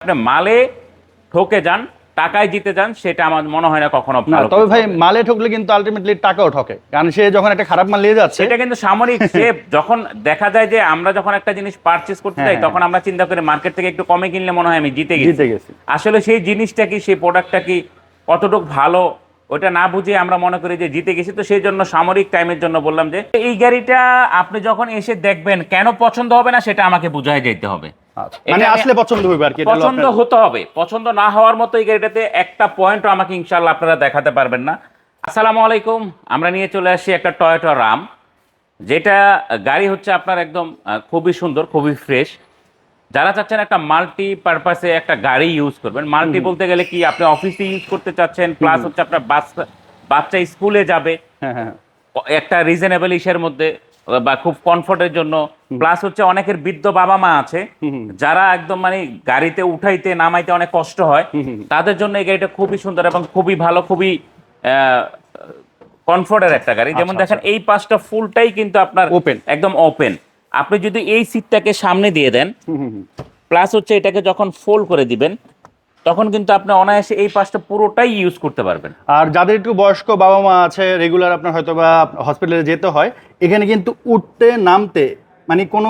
আপনি মালে ঠকে যান টাকায় জিতে যান সেটা আমার মনে হয় না কখনো ভালো তবে ভাই মালে ঠকলে কিন্তু আলটিমেটলি টাকাও ঠকে। কারণ সে যখন একটা খারাপ মাল নিয়ে যাচ্ছে সেটা কিন্তু সামরিক সে যখন দেখা যায় যে আমরা যখন একটা জিনিস পারচেজ করতে হ্যাঁ, যাই হ্যাঁ। তখন আমরা চিন্তা করি মার্কেট থেকে একটু কমে কিনলে মনে হয় আমি জিতে গেছি। জিতে গেছি। আসলে সেই জিনিসটা কি সেই প্রোডাক্টটা কি কতটুকু ভালো ওটা না বুঝে আমরা মনে করি যে জিতে গেছি। তো সেই জন্য সামরিক টাইমের জন্য বললাম যে এই গাড়িটা আপনি যখন এসে দেখবেন কেন পছন্দ হবে না সেটা আমাকে বুঝাই যেতে হবে। মানে আসলে পছন্দ হইবে আর কি পছন্দ হতে হবে। পছন্দ না হওয়ার মতো এই গাড়িটাতে একটা পয়েন্টও আমাকে ইনশাল্লাহ আপনারা দেখাতে পারবেন না। আসসালামু আলাইকুম। আমরা নিয়ে চলে আসছি একটা টয়োটা রাম যেটা গাড়ি হচ্ছে আপনার একদম খুবই সুন্দর খুবই ফ্রেশ যারা চাচ্ছেন একটা মাল্টি পারপাসে একটা গাড়ি ইউজ করবেন মাল্টি বলতে গেলে কি আপনি অফিসে ইউজ করতে চাচ্ছেন প্লাস হচ্ছে আপনার বাচ্চা বাচ্চা স্কুলে যাবে। হ্যাঁ হ্যাঁ। একটা রিজনেবল ইসের মধ্যে বা খুব কমফোর্টের জন্য। প্লাস হচ্ছে অনেকের বৃদ্ধ বাবা মা আছে যারা একদম মানে গাড়িতে উঠাইতে নামাইতে অনেক কষ্ট হয়। তাদের জন্য এই গাড়িটা খুবই সুন্দর এবং খুবই ভালো খুবই কমফোর্টের একটা গাড়ি। যেমন আচ্ছা, দেখেন এই পাশটা ফুলটাই কিন্তু আপনার ওপেন একদম ওপেন আপনি যদি এই সিটটাকে সামনে দিয়ে দেন প্লাস হচ্ছে এটাকে যখন ফোল্ড করে দিবেন তখন কিন্তু আপনি অনায়াসে এই পাশটা পুরোটাই ইউজ করতে পারবেন। আর যাদের একটু বয়স্ক বাবা মা আছে রেগুলার আপনার হয়তো বা হসপিটালে যেতে হয় এখানে কিন্তু উঠতে নামতে মানে কোনো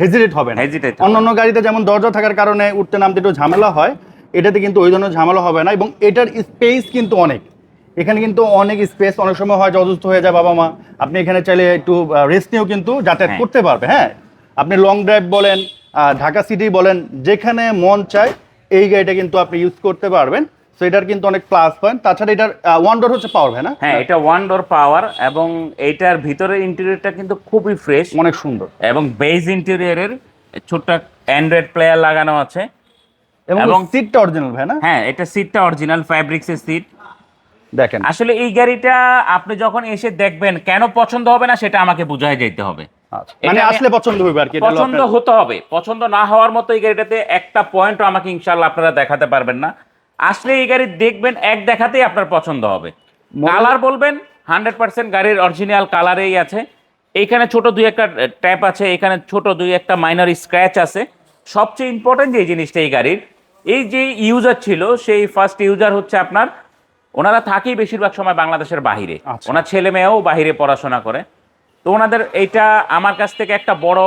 হেজিটেট হবে না। হবে অন্য অন্য গাড়িতে যেমন দরজা থাকার কারণে উঠতে নামতে একটু ঝামেলা হয় এটাতে কিন্তু ওই ধরনের ঝামেলা হবে না এবং এটার স্পেস কিন্তু অনেক। এখানে কিন্তু অনেক স্পেস অনেক সময় হয় যে অসুস্থ হয়ে যায় বাবা মা আপনি এখানে চাইলে একটু রেস্ট নিয়েও কিন্তু যাতায়াত হ্যাঁ। করতে পারবে হ্যাঁ? আপনি লং ড্রাইভ বলেন ঢাকা সিটি বলেন যেখানে মন চায় এই গাড়িটা কিন্তু আপনি ইউজ করতে পারবেন। সো এটার কিন্তু অনেক প্লাস পয়েন্ট তাছাড়া এটার ওয়ান ডোর হচ্ছে পাওয়ার ভাই না? হ্যাঁ এটা ওয়ান ডোর পাওয়ার এবং এইটার ভিতরের ইন্টেরিয়রটা কিন্তু খুবই ফ্রেশ অনেক সুন্দর। এবং বেজ ইন্টেরিয়রের ছোট্ট অ্যান্ড্রয়েড প্লেয়ার লাগানো আছে। এবং সিটটা অরিজিনাল ভাই না? হ্যাঁ এটা সিটটা অরিজিনাল ফ্যাব্রিক্সের সিট দেখেন। আসলে এই গাড়িটা আপনি যখন এসে দেখবেন কেন পছন্দ হবে না সেটা আমাকে বুঝাই যেতে হবে। মানে এটা আমি- আসলে পছন্দ হইবে আর কি পছন্দ হতে হবে। পছন্দ না হওয়ার মতো এই গাড়িটাতে একটা পয়েন্টও আমাকে ইনশাল্লাহ আপনারা দেখাতে পারবেন না। আসলে এই গাড়ি দেখবেন এক দেখাতেই আপনার পছন্দ হবে। কালার বলবেন হান্ড্রেড পার্সেন্ট গাড়ির অরিজিনাল কালারেই আছে। এইখানে ছোট দুই একটা ট্যাপ আছে এখানে ছোট দুই একটা মাইনর স্ক্র্যাচ আছে। সবচেয়ে ইম্পর্টেন্ট যে জিনিসটা এই গাড়ির এই যে ইউজার ছিল সেই ফার্স্ট ইউজার হচ্ছে আপনার ওনারা থাকেই বেশিরভাগ সময় বাংলাদেশের বাহিরে। আচ্ছা। ওনার ছেলে মেয়েও বাহিরে পড়াশোনা করে। তো ওনাদের এইটা আমার কাছ থেকে একটা বড়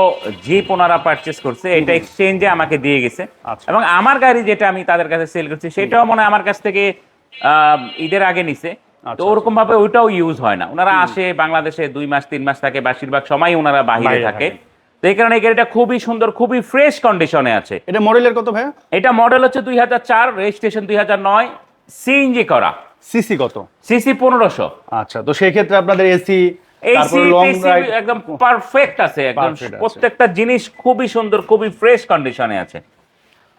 জিপ ওনারা পারচেস করছে এটা এক্সচেঞ্জে আমাকে দিয়ে গেছে। আচ্ছা। এবং আমার গাড়ি যেটা আমি তাদের কাছে সেল করছি সেটাও মনে আমার কাছ থেকে ঈদের আগে নিছে। তো আচ্ছা, ওরকম ভাবে ওইটাও ইউজ হয় না। ওনারা আসে বাংলাদেশে দুই মাস তিন মাস থাকে বেশিরভাগ সময় ওনারা বাহিরে থাকে। থাকে। তো এই কারণে এই গাড়িটা খুবই সুন্দর খুবই ফ্রেশ কন্ডিশনে আছে। এটা মডেলের কত ভাই এটা মডেল হচ্ছে দুই হাজার চার রেজিস্ট্রেশন দুই হাজার নয় সিএনজি করা। সিসি কত? সিসি পনেরোশো। আচ্ছা তো সেই ক্ষেত্রে আপনাদের এসি একদম পারফেক্ট আছে একদম প্রত্যেকটা জিনিস খুবই সুন্দর খুবই ফ্রেশ কন্ডিশনে আছে।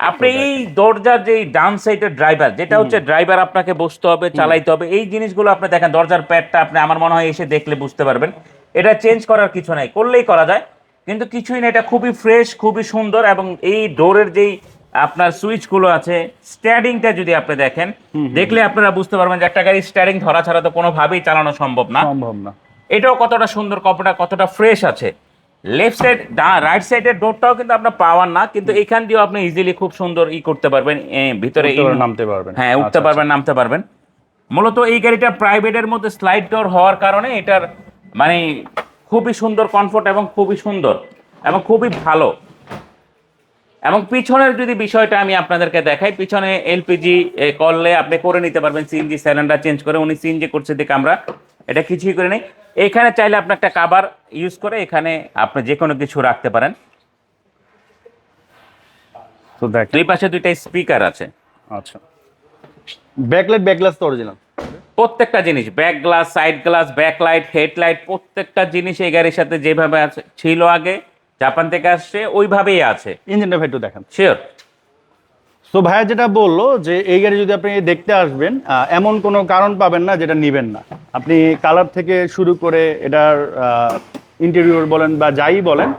আপনি এই দরজার যে ডাউন সাইডের ড্রাইভার যেটা হচ্ছে ড্রাইভার আপনাকে বসতে হবে চালাইতে হবে এই জিনিসগুলো আপনি দেখেন দরজার প্যাডটা আপনি আমার মনে হয় এসে দেখলে বুঝতে পারবেন। এটা চেঞ্জ করার কিছু নাই করলেই করা যায়। কিন্তু কিছুই না এটা খুবই ফ্রেশ খুবই সুন্দর এবং এই ডোরের যেই আপনার সুইচগুলো আছে স্ট্যারিংটা যদি আপনি দেখেন দেখলে আপনারা বুঝতে পারবেন যে একটা গাড়ি স্ট্যারিং ধরা ছাড়া তো কোনোভাবেই চালানো সম্ভব না। সম্ভব না। এটাও কতটা সুন্দর কতটা কতটা ফ্রেশ আছে। লেফট সাইড রাইট সাইডের ডোরটাও কিন্তু আপনার পাওয়ার না কিন্তু এখান দিয়েও আপনি ইজিলি খুব সুন্দর ই করতে পারবেন ভিতরে নামতে পারবেন। হ্যাঁ উঠতে আচ্ছা, পারবেন নামতে পারবেন। মূলত এই গাড়িটা প্রাইভেটের মধ্যে স্লাইড ডোর হওয়ার কারণে এটার মানে খুবই সুন্দর কমফোর্ট এবং খুবই সুন্দর এবং খুবই ভালো। এবং পিছনের যদি বিষয়টা আমি আপনাদেরকে দেখাই পিছনে এলপিজি করলে আপনি করে নিতে পারবেন সিএনজি সিলিন্ডার চেঞ্জ করে উনি সিএনজি করছে দেখে আমরা এটা কিছুই করে নেই। এখানে চাইলে আপনি একটা কাবার ইউজ করে এখানে আপনি যে কোনো কিছু রাখতে পারেন। তো দেখেন। দুই পাশে দুইটা স্পিকার আছে। আচ্ছা। ব্যাকলাইট ব্যাকগ্লাস তো অরিজিনাল প্রত্যেকটা জিনিস back glass side glass back light headlight প্রত্যেকটা জিনিস এই গাড়ির সাথে যেভাবে আছে ছিল আগে জাপান থেকে আসছে ওইভাবেই আছে। ইঞ্জিনটা ভাই একটু দেখেন। শিওর তো ভাইয়া যেটা বলল যে এই গাড়ি যদি আপনি দেখতে আসবেন এমন কোনো কারণ পাবেন না যেটা নেবেন না। আপনি কালার থেকে শুরু করে এটার ইন্টেরিয়র বলেন বা যাই বলেন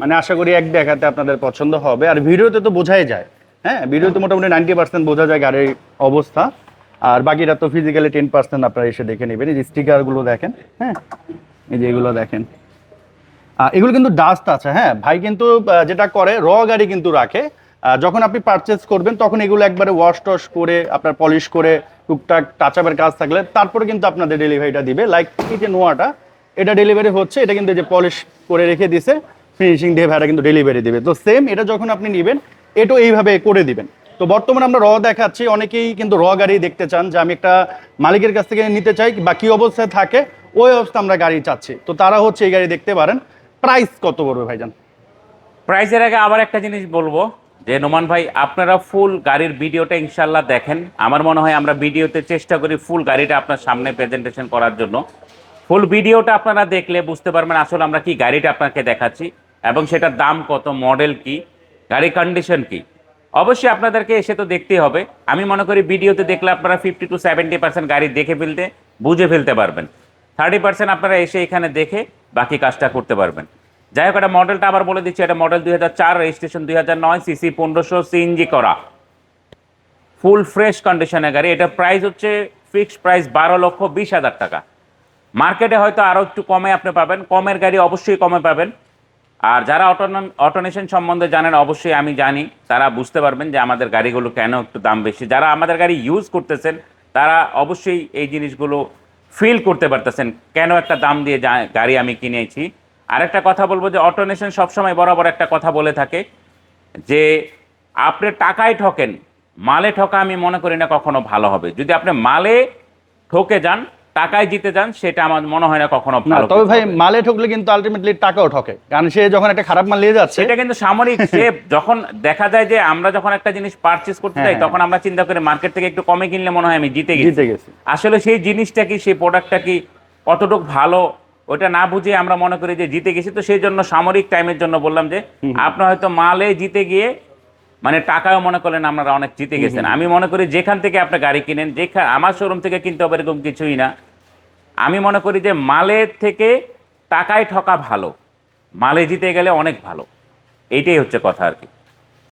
মানে আশা করি এক দেখাতে আপনাদের পছন্দ হবে। আর ভিডিওতে তো বোঝাই যায়। হ্যাঁ ভিডিওতে মোটামুটি নাইনটি পার্সেন্ট বোঝা যায় গাড়ির অবস্থা। আর বাকিটা তো ফিজিক্যালি টেন পার্সেন্ট আপনারা এসে দেখে নেবেন। এই যে স্টিকারগুলো দেখেন হ্যাঁ এই যে এগুলো দেখেন। এগুলো কিন্তু ডাস্ট আছে হ্যাঁ। ভাই কিন্তু যেটা করে র গাড়ি কিন্তু রাখে। যখন আপনি পারচেস করবেন, তখন এগুলো একবারে ওয়াশ টশ করে, আপনার পলিশ করে, টুকটাক টাচ আপের কাজ থাকলে, তারপরে কিন্তু আপনাদের ডেলিভারিটা দিবে। লাইক এই যে নোয়াটা, এটা ডেলিভারি হচ্ছে, এটা কিন্তু যে পলিশ করে রেখে দিছে ফিনিশিং দিয়ে ভাইরা কিন্তু ডেলিভারি দিবে। তো সেম এটা যখন আপনি নেবেন এটাও এইভাবে করে দিবেন। তো বর্তমানে আমরা র দেখাচ্ছি, অনেকেই কিন্তু র গাড়ি দেখতে চান যে আমি একটা মালিকের কাছ থেকে নিতে চাই বা কী অবস্থায় থাকে, ওই অবস্থা আমরা গাড়ি চাচ্ছি। তো তারা হচ্ছে এই গাড়ি দেখতে পারেন। প্রাইস কত পড়বে ভাইজান? প্রাইসের আগে আবার একটা জিনিস বলব। যে নোমান ভাই, আপনারা ফুল গাড়ির ভিডিওটা ইনশাল্লাহ দেখেন। আমার মনে হয় আমরা ভিডিওতে চেষ্টা করি ফুল গাড়িটা আপনার সামনে প্রেজেন্টেশন করার জন্য। ফুল ভিডিওটা আপনারা দেখলে বুঝতে পারবেন আসলে আমরা কি গাড়িটা আপনাকে দেখাচ্ছি এবং সেটার দাম কত মডেল কি গাড়ি কন্ডিশন কি। অবশ্যই আপনাদেরকে এসে তো দেখতেই হবে। আমি মনে করি ভিডিওতে দেখলে আপনারা ফিফটি টু সেভেন্টি পার্সেন্ট গাড়ি দেখে ফেলতে, বুঝে ফেলতে পারবেন। থার্টি পার্সেন্ট আপনারা এসে এখানে দেখে বাকি কাজটা করতে পারবেন। যাই হোক এটা মডেলটা আবার বলে দিচ্ছি। এটা মডেল দুই হাজার চার, রেজিস্ট্রেশন দুই হাজার নয়, সিসি পনেরোশো সিএনজি করা। ফুল ফ্রেশ কন্ডিশনের গাড়ি। এটা প্রাইস হচ্ছে ফিক্সড প্রাইস বারো লক্ষ বিশ হাজার টাকা। মার্কেটে হয়তো আরও একটু কমে আপনি পাবেন। কমের গাড়ি অবশ্যই কমে পাবেন। আর যারা অটোন অটোনেশন সম্বন্ধে জানেন, অবশ্যই আমি জানি, তারা বুঝতে পারবেন যে আমাদের গাড়িগুলো কেন একটু দাম বেশি। যারা আমাদের গাড়ি ইউজ করতেছেন, তারা অবশ্যই এই জিনিসগুলো ফিল করতে পারতেছেন, কেন একটা দাম দিয়ে গাড়ি আমি কিনেছি। আরেকটা কথা বলব যে অটোনেশন সবসময় বরাবর একটা কথা বলে থাকে যে আপনি টাকায় ঠকেন মালে ঠকা আমি মনে করি না কখনো ভালো হবে। যদি আপনি মালে ঠকে যান টাকায় জিতে যান সেটা আমার মনে হয় না কখনো ভালো তবে ভাই মালে ঠকলে কিন্তু আলটিমেটলি টাকাও ঠকে। কারণ সে যখন একটা খারাপ মাল নিয়ে যাচ্ছে সেটা কিন্তু সামরিক সে যখন দেখা যায় যে আমরা যখন একটা জিনিস পারচেজ করতে হ্যাঁ, যাই হ্যাঁ। তখন আমরা চিন্তা করি মার্কেট থেকে একটু কমে কিনলে মনে হয় আমি জিতে গেছি। আসলে সেই জিনিসটা কি সেই প্রোডাক্টটা কি কতটুকু ভালো ওটা না বুঝে আমরা মনে করি যে জিতে গেছি তো সেই জন্য সামরিক টাইমের জন্য বললাম যে আপনার হয়তো মালে জিতে গিয়ে মানে টাকাও মনে করলেন আপনারা অনেক জিতে গেছেন। আমি মনে করি যেখান থেকে আপনি গাড়ি কিনেন যেখানে আমার শোরুম থেকে কিনতে হবে এরকম কিছুই না। আমি মনে করি যে মালের থেকে টাকায় ঠকা ভালো। মালে জিতে গেলে অনেক ভালো। এইটাই হচ্ছে কথা আর কি।